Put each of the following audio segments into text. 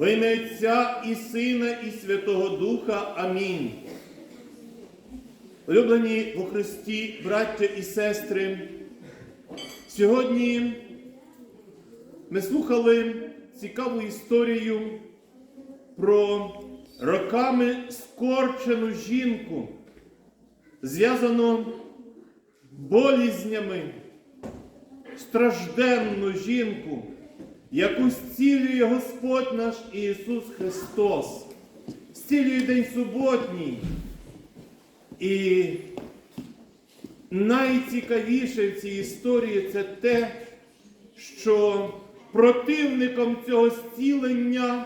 Во ім'я Отця і Сина, і Святого Духа. Амінь. Улюблені у Христі, браття і сестри, сьогодні ми слухали цікаву історію про роками скорчену жінку, зв'язану болізнями, стражденну жінку, яку зцілює Господь наш Ісус Христос, зцілює День суботній. І найцікавіше в цій історії це те, що противником цього зцілення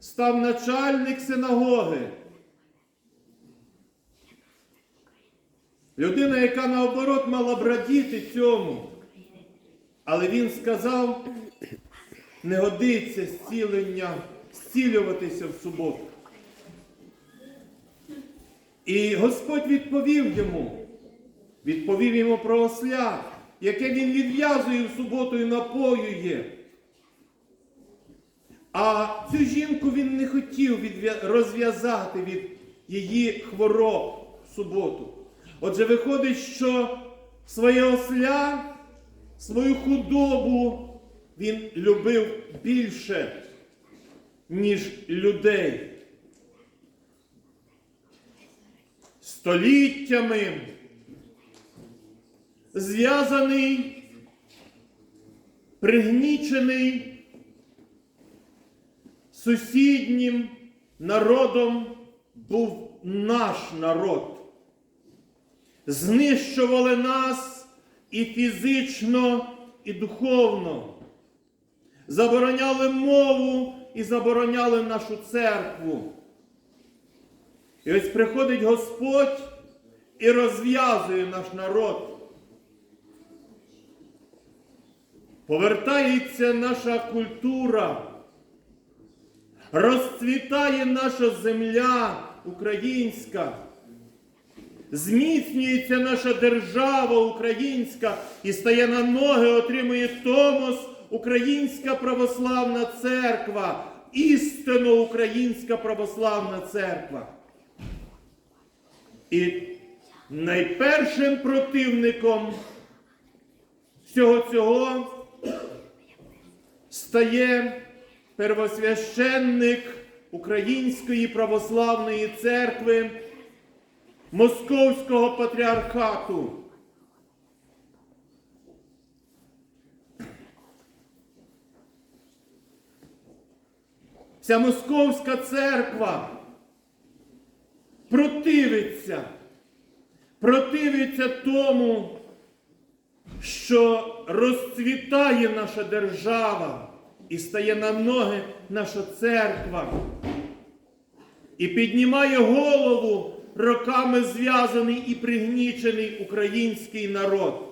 став начальник синагоги. Людина, яка наоборот мала б радіти цьому. Але він сказав, не годиться зцілення, зцілюватися в суботу. І Господь відповів йому, відповів йому про осля, яке він відв'язує в суботу і напоює. А цю жінку він не хотів розв'язати від її хвороб в суботу. Отже, виходить, що своє осля, свою худобу він любив більше, ніж людей. Століттями зв'язаний, пригнічений сусіднім народом був наш народ. Знищували нас і фізично, і духовно. Забороняли мову і забороняли нашу церкву. І ось приходить Господь і розв'язує наш народ. Повертається наша культура, розцвітає наша земля українська, зміцнюється наша держава українська і стає на ноги, отримує Томос Українська православна церква, істинно Українська православна церква. І найпершим противником всього цього стає первосвященник Української православної церкви Московського патріархату. Ця московська церква противиться, противиться тому, що розцвітає наша держава і стає на ноги наша церква. І піднімає голову роками зв'язаний і пригнічений український народ.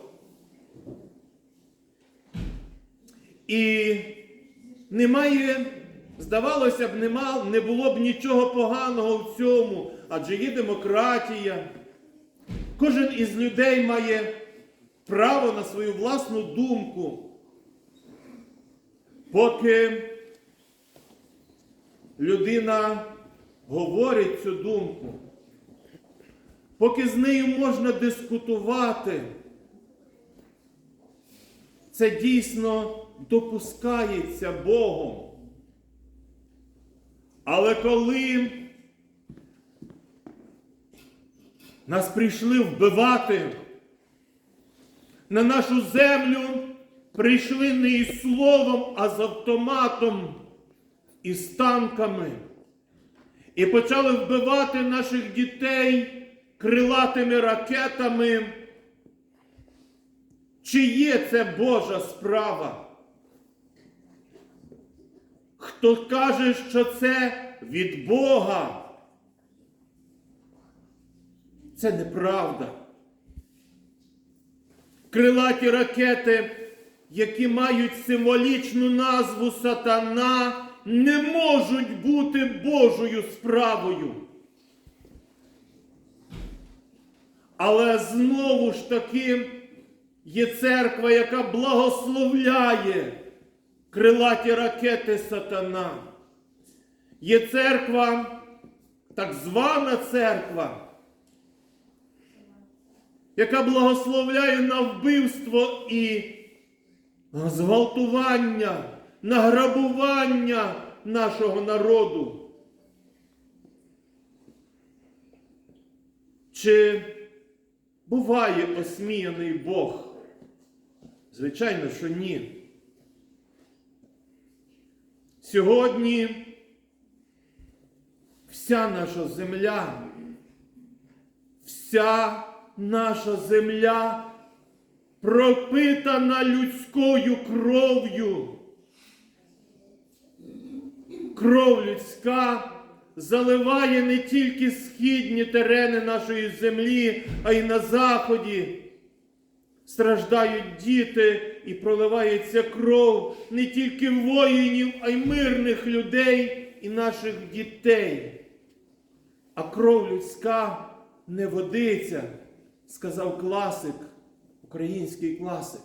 І немає, здавалося б, нема, не було б нічого поганого в цьому, адже є демократія. Кожен із людей має право на свою власну думку. Поки людина говорить цю думку, поки з нею можна дискутувати, це дійсно допускається Богом. Але коли нас прийшли вбивати, на нашу землю прийшли не із словом, а з автоматом і з танками. І почали вбивати наших дітей крилатими ракетами. Чи є це Божа справа? Хто каже, що це від Бога? Це неправда. Крилаті ракети, які мають символічну назву Сатана, не можуть бути Божою справою. Але знову ж таки є церква, яка благословляє крилаті ракети сатана. Є церква, так звана церква, яка благословляє на вбивство і зґвалтування, награбування нашого народу. Чи буває осміяний Бог? Звичайно, що ні. Сьогодні вся наша земля, вся наша земля пропитана людською кров'ю. Кров людська заливає не тільки східні терени нашої землі, а й на заході. Страждають діти і проливається кров не тільки воїнів, а й мирних людей і наших дітей. А кров людська не водиться, сказав класик, український класик.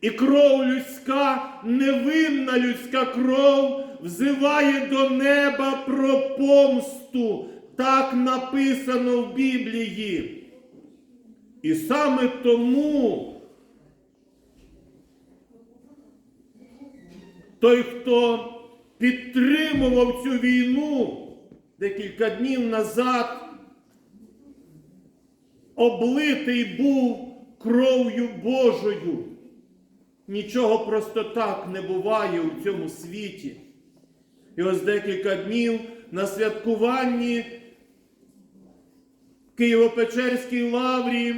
І кров людська, невинна людська кров, взиває до неба про помсту. Так написано в Біблії. І саме тому той, хто підтримував цю війну декілька днів назад, облитий був кров'ю Божою. Нічого просто так не буває у цьому світі. І ось декілька днів на святкуванні Києво-Печерській лаврі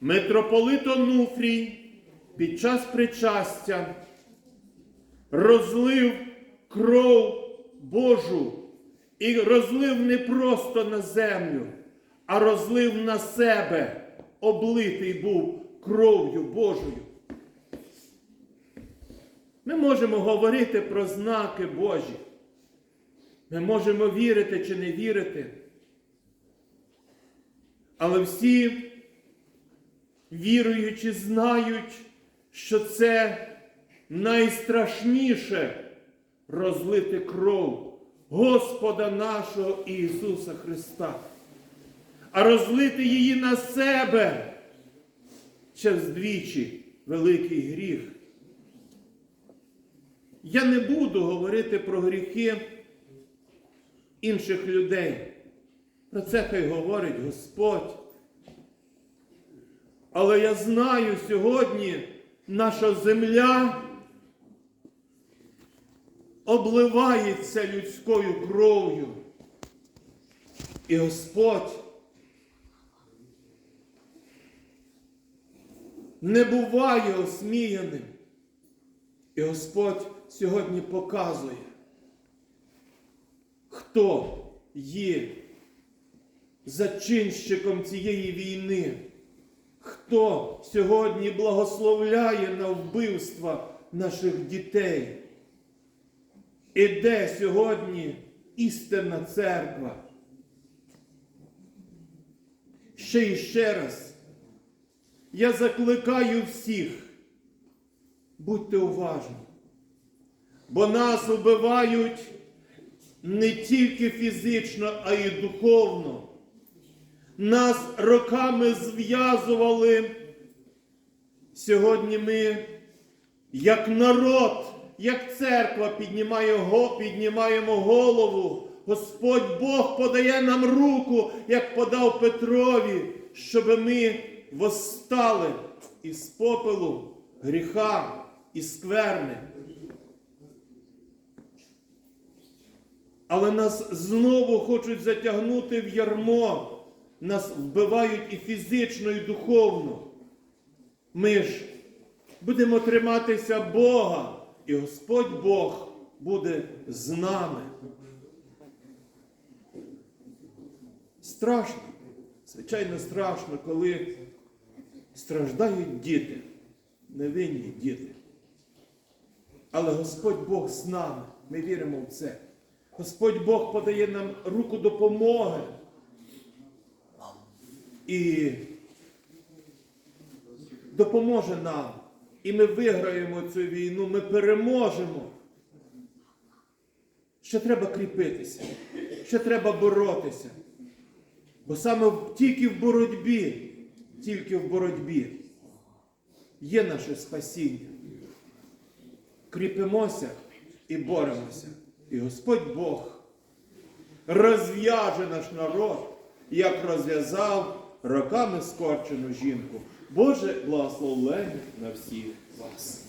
митрополит Онуфрій під час причастя розлив кров Божу і розлив не просто на землю, а розлив на себе, облитий був кров'ю Божою. Ми можемо говорити про знаки Божі. Ми можемо вірити чи не вірити. Але всі віруючі знають, що це найстрашніше розлити кров Господа нашого Ісуса Христа, а розлити її на себе через двічі великий гріх. Я не буду говорити про гріхи інших людей. Про це хай говорить Господь. Але я знаю сьогодні наша земля обливається людською кров'ю. І Господь не буває осміяним. І Господь сьогодні показує, хто є зачинщиком цієї війни, хто сьогодні благословляє на вбивства наших дітей. І де сьогодні істинна церква? Ще і ще раз. Я закликаю всіх, будьте уважні, бо нас вбивають не тільки фізично, а й духовно. Нас роками зв'язували. Сьогодні ми, як народ, як церква, піднімає, піднімаємо голову. Господь Бог подає нам руку, як подав Петрові, щоб ми восстали із попелу гріха і скверни. Але нас знову хочуть затягнути в ярмо. Нас вбивають і фізично, і духовно. Ми ж будемо триматися Бога, і Господь Бог буде з нами. Страшно, звичайно, страшно, коли страждають діти, невинні діти. Але Господь Бог з нами, ми віримо в це. Господь Бог подає нам руку допомоги. І допоможе нам. І ми виграємо цю війну, ми переможемо. що треба кріпитися, що треба боротися. Бо саме тільки в боротьбі, тільки в боротьбі є наше спасіння. Кріпимося і боремося. І Господь Бог розв'яже наш народ, як розв'язав роками скорчену жінку. Боже, благословлення на всіх вас.